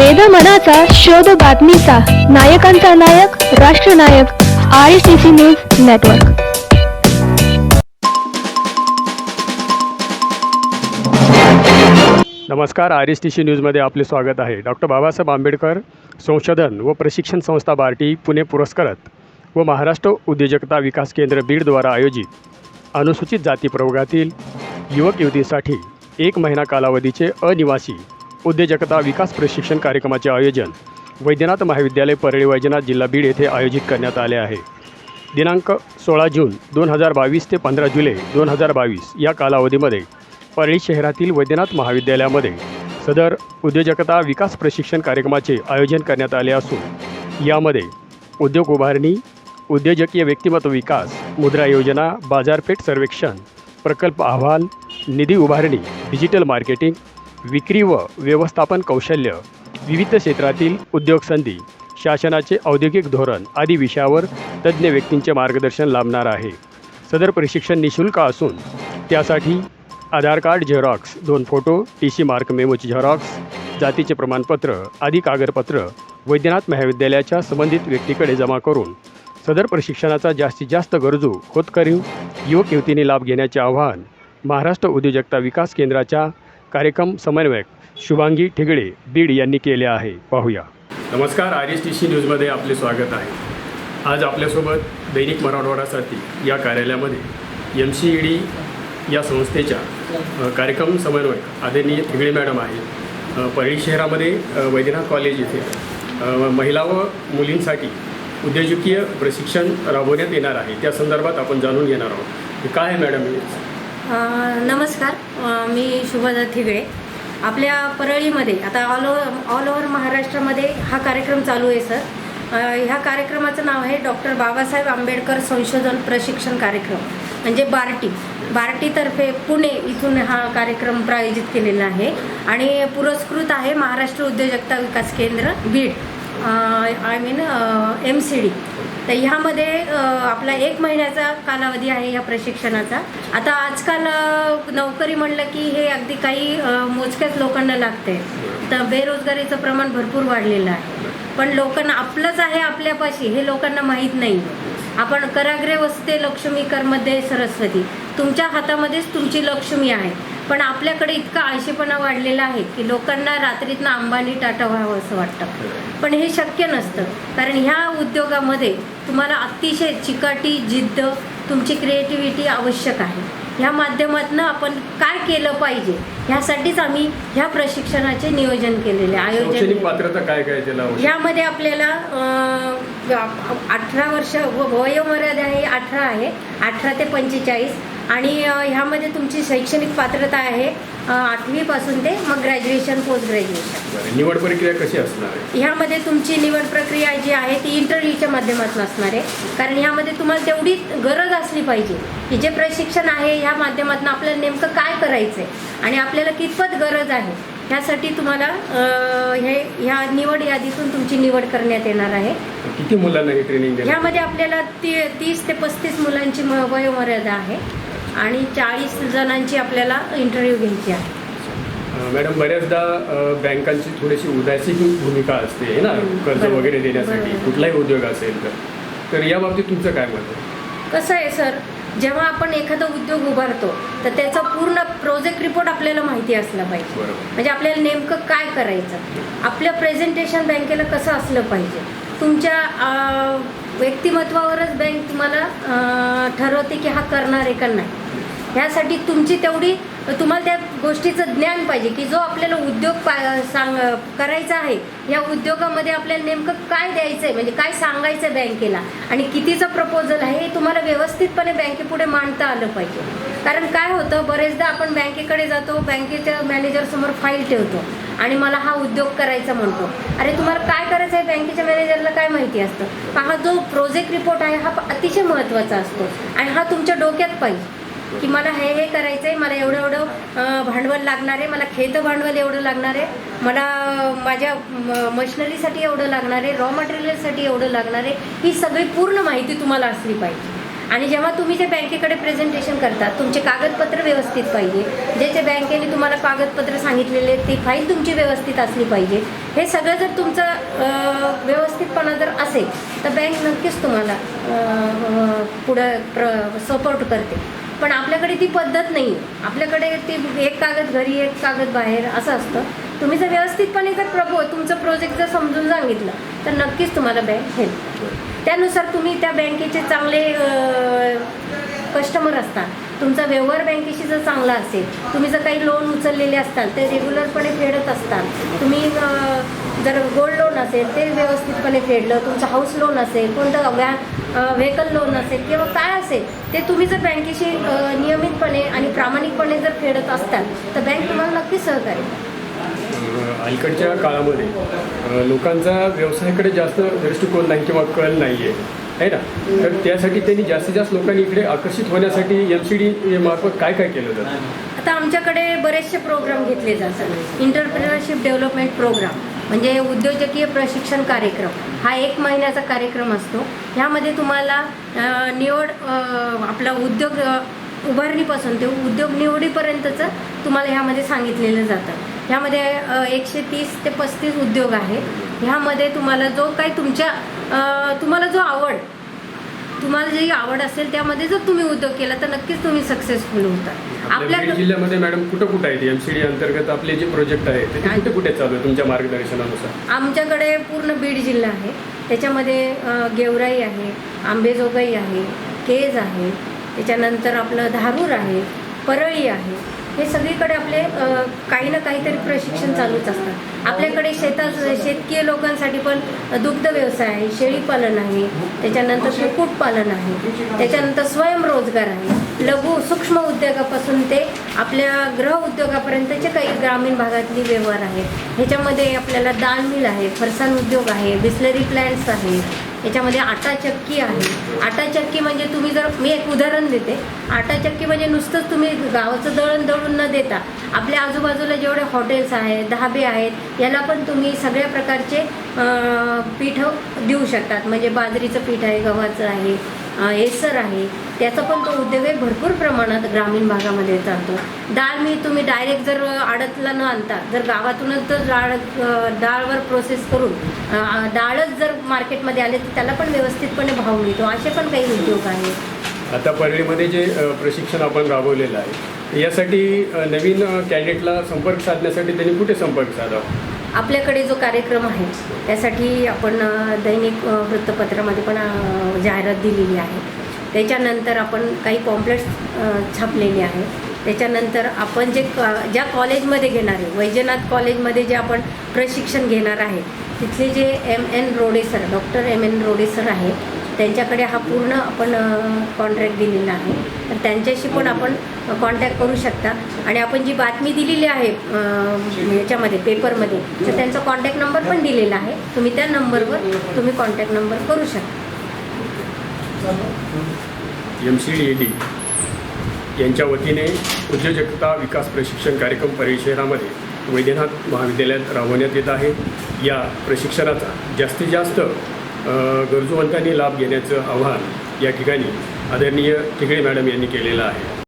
वेद मनाचा शोध बातमीचा. नायकांचा नायक राष्ट्रनायक I C C news network नमस्कार आर एस टी सी न्यूजमध्ये आपले स्वागत आहे. डॉक्टर बाबासाहेब आंबेडकर संशोधन व प्रशिक्षण संस्था बार्टी पुणे पुरस्कृत व महाराष्ट्र उद्योजकता विकास केंद्र बीडद्वारा आयोजित अनुसूचित जाती प्रवर्गातील युवक युवतींसाठी एक महिना कालावधीचे अनिवासी उद्योजकता विकास प्रशिक्षण कार्यक्रमाचे आयोजन वैद्यनाथ महाविद्यालय परळी वैजनाथ जिल्हा बीड येथे आयोजित करण्यात आले आहे. दिनांक सोळा जून दोन हजार बावीस ते पंधरा जुलै दोन हजार बावीस या कालावधीमध्ये परळी शहरातील वैद्यनाथ महाविद्यालयामध्ये सदर उद्योजकता विकास प्रशिक्षण कार्यक्रमाचे आयोजन करण्यात आले असून यामध्ये उद्योग उभारणी उद्योजकीय व्यक्तिमत्व विकास मुद्रा योजना बाजारपेठ सर्वेक्षण प्रकल्प अहवाल निधी उभारणी डिजिटल मार्केटिंग विक्री व व्यवस्थापन कौशल्य विविध क्षेत्रातील उद्योग संधी शासनाचे औद्योगिक धोरण आदी विषयावर तज्ज्ञ व्यक्तींचे मार्गदर्शन लाभणार आहे. सदर प्रशिक्षण निशुल्क असून त्यासाठी आधार कार्ड झेरॉक्स दोन फोटो टी सी मार्क मेमोची झेरॉक्स जातीचे प्रमाणपत्र आदी कागदपत्र वैद्यनाथ महाविद्यालयाच्या संबंधित व्यक्तीकडे जमा करून सदर प्रशिक्षणाचा जास्तीत जास्त गरजू होतकरीव युवक युवतीने लाभ घेण्याचे आवाहन महाराष्ट्र उद्योजकता विकास केंद्राच्या कार्यक्रम समन्वयक शुभांगी ठिगळे बीड यांनी केले आहे. पाहूया. नमस्कार आर एस टी सी न्यूजमध्ये आपले स्वागत आहे. आज आपल्यासोबत दैनिक मराठवाडासाठी या कार्यालयामध्ये एम सी ई डी या संस्थेच्या कार्यक्रम समन्वयक आदरणीय ठिगळे मॅडम आहे परळी शहरामध्ये वैद्यनाथ कॉलेज येथे महिला व मुलींसाठी उद्योजकीय प्रशिक्षण राबवण्यात येणार आहे. त्या संदर्भात आपण जाणून घेणार आहोत. काय आहे मॅडम नमस्कार. मी शुभदा थिगळे आपल्या परळीमध्ये आता ऑल ओव्हर ऑल ओव्हर महाराष्ट्रामध्ये हा कार्यक्रम चालू आहे सर. ह्या कार्यक्रमाचं नाव आहे डॉक्टर बाबासाहेब आंबेडकर संशोधन प्रशिक्षण कार्यक्रम. म्हणजे बार्टी. बार्टीतर्फे पुणे इथून हा कार्यक्रम प्रायोजित केलेला आहे. आणि पुरस्कृत आहे महाराष्ट्र उद्योजकता विकास केंद्र Beed. I mean M C D तर ह्यामध्ये आपला एक महिन्याचा कालावधी आहे या प्रशिक्षणाचा. आता आजकाल नोकरी म्हणलं की हे अगदी काही मोजक्याच लोकांना लागते. तर बेरोजगारीचं प्रमाण भरपूर वाढलेलं आहे. पण लोकांना आपलंच आहे आपल्यापाशी हे लोकांना माहीत नाही. आपण कराग्रे वसते लक्ष्मी करमध्ये सरस्वती. तुमच्या हातामध्येच तुमची लक्ष्मी आहे. पण आपल्याकडे इतका आळशीपणा वाढलेला आहे की लोकांना रात्रीतनं अंबानी टाटा व्हावं असं वाटतं. पण हे शक्य नसतं. कारण ह्या उद्योगामध्ये तुम्हाला अतिशय चिकाटी जिद्द तुमची क्रिएटिव्हिटी आवश्यक आहे. ह्या माध्यमातून आपण काय केलं पाहिजे? ह्यासाठीच आम्ही ह्या प्रशिक्षणाचे नियोजन केलेले आयोजन पात्रता काय काय? यामध्ये आपल्याला अठरा वर्ष व वयोमर्यादा आहे अठरा आहे. अठरा ते पंचेचाळीस. आणि ह्यामध्ये तुमची शैक्षणिक पात्रता आहे आठवीपासून ते मग ग्रॅज्युएशन पोस्ट ग्रॅज्युएशन निवड प्रक्रिया कशी असणार आहे? ह्यामध्ये तुमची निवड प्रक्रिया जी आहे ती इंटरव्ह्यूच्या माध्यमातून असणार आहे. कारण ह्यामध्ये तुम्हाला तेवढी गरज असली पाहिजे की जे प्रशिक्षण आहे ह्या माध्यमातून आपल्याला नेमकं काय करायचं आहे आणि आपल्याला कितपत गरज आहे ह्यासाठी तुम्हाला हे ह्या निवड यादीतून तुमची निवड करण्यात येणार आहे. किती मुलांना ह्यामध्ये आपल्याला ती तीस ते पस्तीस मुलांची वयोमर्यादा आहे. आणि चाळीस जणांची आपल्याला इंटरव्ह्यू घ्यायची आहे. मॅडम बऱ्याचदा बँकांची थोडीशी उदासीन भूमिका असते है ना? कर्ज. वगैरे देण्यासाठी. कुठलाही उद्योग असेल तर. तर या बाबतीत तुमचं काय मत आहे? कसं आहे सर? जेव्हा आपण एखादा उद्योग उभारतो तर त्याचा पूर्ण प्रोजेक्ट रिपोर्ट आपल्याला माहिती असला पाहिजे. म्हणजे आपल्याला नेमकं काय करायचं? आपलं प्रेझेंटेशन बँकेला कसं असलं पाहिजे? तुमच्या व्यक्तिमत्वावरच बँक तुम्हाला ठरवते की हा करणार आहे का नाही. ह्यासाठी तुमची तेवढी तुम्हाला त्या गोष्टीचं ज्ञान पाहिजे की जो आपल्याला उद्योग पा सांग करायचा आहे या उद्योगामध्ये आपल्याला नेमकं काय द्यायचं आहे म्हणजे काय सांगायचं आहे बँकेला आणि कितीचं प्रपोजल आहे हे तुम्हाला व्यवस्थितपणे बँकेपुढे मांडता आलं पाहिजे. कारण काय होतं बरेचदा आपण बँकेकडे जातो बँकेच्या मॅनेजरसमोर फाईल ठेवतो आणि मला हा उद्योग करायचा म्हणतो. अरे तुम्हाला काय करायचं आहे? बँकेच्या मॅनेजरला काय माहिती असतं? हा जो प्रोजेक्ट रिपोर्ट आहे हा अतिशय महत्त्वाचा असतो आणि हा तुमच्या डोक्यात पाहिजे. की मला हे हे करायचं आहे मला एवढं एवढं भांडवल लागणार आहे मला खेतं भांडवल एवढं लागणार आहे मला माझ्या मशिनरीसाठी एवढं लागणार आहे रॉ मटेरियलसाठी एवढं लागणार आहे ही सगळी पूर्ण माहिती तुम्हाला असली पाहिजे. आणि जेव्हा तुम्ही जे बँकेकडे प्रेझेंटेशन करता तुमचे कागदपत्र व्यवस्थित पाहिजे जे जे बँकेने तुम्हाला कागदपत्र सांगितलेले ती फाईल तुमची व्यवस्थित असली पाहिजे हे सगळं जर तुमचं व्यवस्थितपणा जर असेल तर बँक नक्कीच तुम्हाला पुढं प्र सपोर्ट करते. पण आपल्याकडे ती पद्धत नाही आहे आपल्याकडे ती एक कागद घरी एक कागद बाहेर असं असतं. तुम्ही जर व्यवस्थितपणे जर प्रभो तुमचं प्रोजेक्ट जर समजून सांगितलं तर नक्कीच तुम्हाला बँक हेल्प त्यानुसार तुम्ही त्या बँकेचे चांगले कस्टमर असतात तुमचा व्यवहार बँकेशी जर चांगला असेल तुम्ही जर काही लोन उचललेले असताल ते रेग्युलरपणे फेडत असतात तुम्ही जर गोल्ड लोन असेल ते व्यवस्थितपणे फेडलं तुमचं हाऊस लोन असेल कोणतं व्या व्हेकल लोन असेल किंवा काय असेल ते तुम्ही जर बँकेशी नियमितपणे आणि प्रामाणिकपणे जर फेडत असताल तर बँक तुम्हाला नक्कीच सहकार्य अलीकडच्या काळामध्ये लोकांचा व्यवसायाकडे जास्त दृष्टिकोन नाही किंवा कल नाही आहे आहे ना? तर त्यासाठी त्यांनी जास्तीत जास्त लोकांनी इकडे आकर्षित होण्यासाठी एम सी डी मार्फत काय काय केलं जातं? आता आमच्याकडे बरेचसे प्रोग्राम घेतले जातात. इंटरप्रिनरशिप डेव्हलपमेंट प्रोग्राम म्हणजे उद्योजकीय प्रशिक्षण कार्यक्रम. हा एक महिन्याचा कार्यक्रम असतो. ह्यामध्ये तुम्हाला निवड आपला उद्योग उभारणीपासून ते उद्योग निवडीपर्यंतचं तुम्हाला ह्यामध्ये सांगितलेलं जातं. ह्यामध्ये एकशे तीस ते पस्तीस उद्योग आहे. ह्यामध्ये तुम्हाला जो काही तुमच्या तुम्हाला जो आवड तुम्हाला जी आवड असेल त्यामध्ये जर तुम्ही उद्योग केला तर नक्कीच तुम्ही सक्सेसफुल होता. आपल्या जिल्ह्यामध्ये मॅडम कुठं कुठं आहेत एम सी डी अंतर्गत आपले जे प्रोजेक्ट आहेत ते कुठे कुठे चालू आहे तुमच्या मार्गदर्शनानुसार? आमच्याकडे पूर्ण बीड जिल्हा आहे. त्याच्यामध्ये गेवराई आहे आंबेजोगाई आहे केज आहे त्याच्यानंतर आपलं धारूर आहे परळी आहे. हे सगळीकडे आपले काही ना काहीतरी प्रशिक्षण चालूच असतात आपल्याकडे शेतात शेतकीय लोकांसाठी पण दुग्ध व्यवसाय आहे शेळीपालन आहे त्याच्यानंतर कुक्कुटपालन आहे त्याच्यानंतर स्वयंरोजगार आहे. लघु सूक्ष्म उद्योगापासून ते आपल्या गृह उद्योगापर्यंतचे काही ग्रामीण भागातली व्यवहार आहेत. ह्याच्यामध्ये आपल्याला डाळ मिल आहे फरसाण उद्योग आहे बिस्लरी प्लॅन्ट्स आहे याच्यामध्ये आटा चक्की आहे. आटा चक्की म्हणजे तुम्ही जर मी एक उदाहरण देते. आटा चक्की म्हणजे नुसतंच तुम्ही गावाचं दळण दळून न देता आपल्या आजूबाजूला जेवढे हॉटेल्स आहेत धाबे आहेत याला पण तुम्ही सगळ्या प्रकारचे पीठ पीठं देऊ शकतात. म्हणजे बाजरीचं पीठ आहे गव्हाचं आहे एसर आहे त्याचा पण तो उद्योग आहे भरपूर प्रमाणात ग्रामीण भागामध्ये चालतो. डाळ मी तुम्ही डायरेक्ट जर आडतला न आणता जर गावातूनच जर डाळ डाळवर प्रोसेस करून डाळच जर मार्केटमध्ये आले तर त्याला पण व्यवस्थितपणे भाव मिळतो. असे पण काही उद्योग आहेत. आता परळीमध्ये जे प्रशिक्षण आपण राबवलेलं आहे यासाठी नवीन अ, कॅन्डिडेटला संपर्क साधण्यासाठी त्यांनी कुठे संपर्क साधावा? आपल्याकडे जो कार्यक्रम आहे त्यासाठी आपण दैनिक वृत्तपत्रामध्ये पण जाहिरात दिलेली आहे. त्याच्यानंतर आपण काही कॉम्प्लेक्स छापलेले आहे. त्याच्यानंतर आपण जे का ज्या कॉलेजमध्ये घेणार आहे वैजनाथ कॉलेजमध्ये जे आपण प्रशिक्षण घेणार आहे तिथले जे M N Rode sir doctor M N Rode sir आहेत त्यांच्याकडे हा पूर्ण आपण कॉन्ट्रॅक्ट दिलेला आहे. तर त्यांच्याशी पण आपण कॉन्टॅक्ट करू शकता. आणि आपण जी बातमी दिलेली आहे याच्यामध्ये पेपरमध्ये तर त्यांचा कॉन्टॅक्ट नंबर पण दिलेला आहे. तुम्ही त्या नंबरवर तुम्ही कॉन्टॅक्ट नंबर करू शकता. M C D A D यांच्या वतीने उद्योजकता विकास प्रशिक्षण कार्यक्रम परळी वैद्यनाथ महाविद्यालयात राबवण्यात येत आहे. या प्रशिक्षणाचा जास्तीत जास्त गरजूवंतांनी लाभ घेण्याचं आव्हान या ठिकाणी आदरणीय ठिकळे मॅडम यांनी केलेलं आहे.